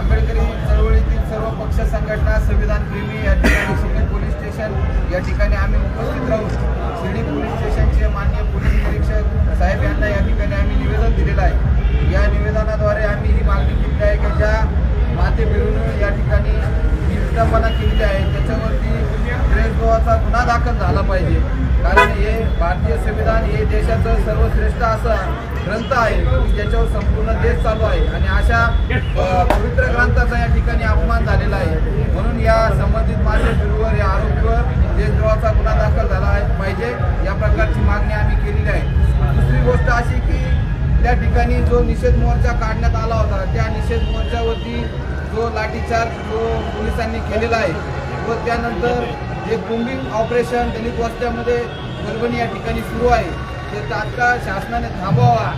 आंबेडकरी चळवळीतील सर्व पक्ष संघटना संविधान प्रेमी या ठिकाणी शिंदे पोलीस स्टेशन या ठिकाणी आम्ही उपस्थित राहून शिर्डी पोलीस स्टेशनचे मान्य पोलीस निरीक्षक साहेब यांना या ठिकाणी आम्ही निवेदन दिलेलं आहे या निवेदनाद्वारे आम्ही ही मागणी केली आहे की ज्या माते फिरून या ठिकाणी ही विटंबना केलेली आहे त्याच्यावरती देशद्रोहाचा गुन्हा दाखल झाला पाहिजे. कारण हे भारतीय संविधान हे देशाचं सर्वश्रेष्ठ असा ग्रंथ आहे ज्याच्यावर संपूर्ण देश चालू आहे. आणि अशा पवित्र ग्रंथाचा या ठिकाणी अपमान झालेला आहे. म्हणून या संबंधित माझ्या फिरूवर या आरोपीवर देशद्रोहाचा गुन्हा दाखल झाला आहे पाहिजे. या प्रकारची मागणी आम्ही केलेली आहे. जो निषेध मोर्चा काढण्यात आला होता त्या निषेध मोर्चावरती जो लाठीचार्ज जो पोलिसांनी केलेला आहे व त्यानंतर जे कोम्बिंग ऑपरेशन दलित वस्त्यामध्ये परभणी या ठिकाणी सुरू आहे ते तात्काळ शासनाने थांबवावा.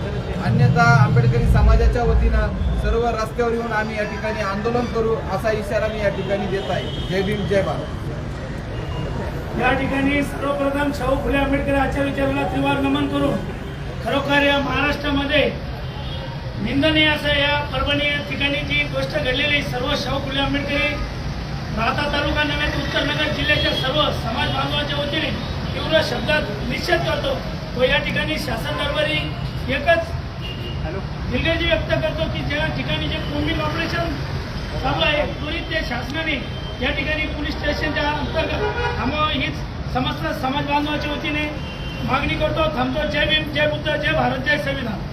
अन्यथा आंबेडकरी समाजाच्या वतीनं सर्व रस्त्यावर येऊन आम्ही या ठिकाणी आंदोलन करू असा इशारा मी या ठिकाणी देत आहे. जय भीम जय भारत. या ठिकाणी सर्वप्रथम शाहू फुले आंबेडकर आचार्य विचाराला त्रिवार नमन करून खरोखर या निंदनीय असं या परभणी ठिकाणी जी गोष्ट घडलेली सर्व शाहू फुले आंबेडकरी राहता तालुका नव्हे तर उत्तरनगर जिल्ह्याच्या सर्व समाज बांधवाच्या वतीने तीव्र शब्दात निषेध करतो. व या ठिकाणी शासन दरबारी एकच दिलगिरी व्यक्त करतो की ज्या ठिकाणी जे कोम्बिंग ऑपरेशन चालू आहे त्वरित ते शासनाने या ठिकाणी पोलीस स्टेशनच्या अंतर्गत थांबवा. हीच समस्त समाज बांधवाच्या वतीने मागणी करतो. थांबतो. जय भीम जय बुद्ध जय भारत जय संविधान.